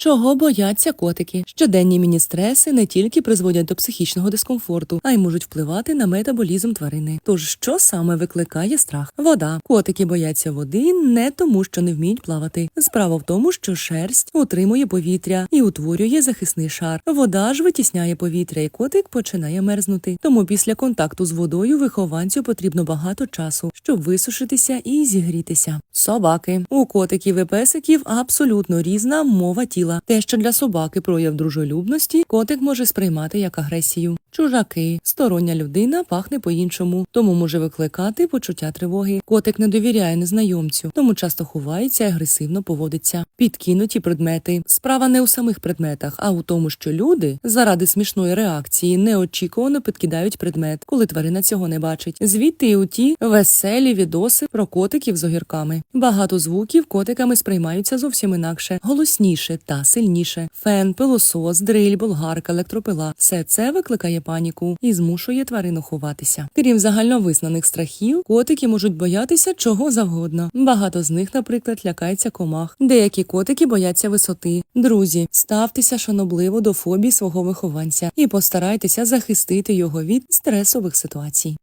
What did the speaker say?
Чого бояться котики? Щоденні міні-стреси не тільки призводять до психічного дискомфорту, а й можуть впливати на метаболізм тварини. Тож що саме викликає страх? Вода. Котики бояться води не тому, що не вміють плавати. Справа в тому, що шерсть утримує повітря і утворює захисний шар. Вода ж витісняє повітря, і котик починає мерзнути. Тому після контакту з водою вихованцю потрібно багато часу, щоб висушитися і зігрітися. Собаки у котиків і песиків абсолютно різна мова тіла. Те, що для собаки прояв дружелюбності, котик може сприймати як агресію. Чужаки, стороння людина пахне по-іншому, тому може викликати почуття тривоги. Котик не довіряє незнайомцю, тому часто ховається і агресивно поводиться. Підкинуті предмети. Справа не у самих предметах, а у тому, що люди заради смішної реакції неочікувано підкидають предмет, коли тварина цього не бачить. Звідти і у ті веселі відоси про котиків з огірками. Багато звуків котиками сприймаються зовсім інакше, голосніше та сильніше. Фен, пилосос, дриль, болгарка, електропила все це викликає паніку і змушує тварину ховатися. Крім загальновизнаних страхів, котики можуть боятися чого завгодно. Багато з них, наприклад, лякаються комах. Деякі котики бояться висоти. Друзі, ставтеся шанобливо до фобій свого вихованця і постарайтеся захистити його від стресових ситуацій.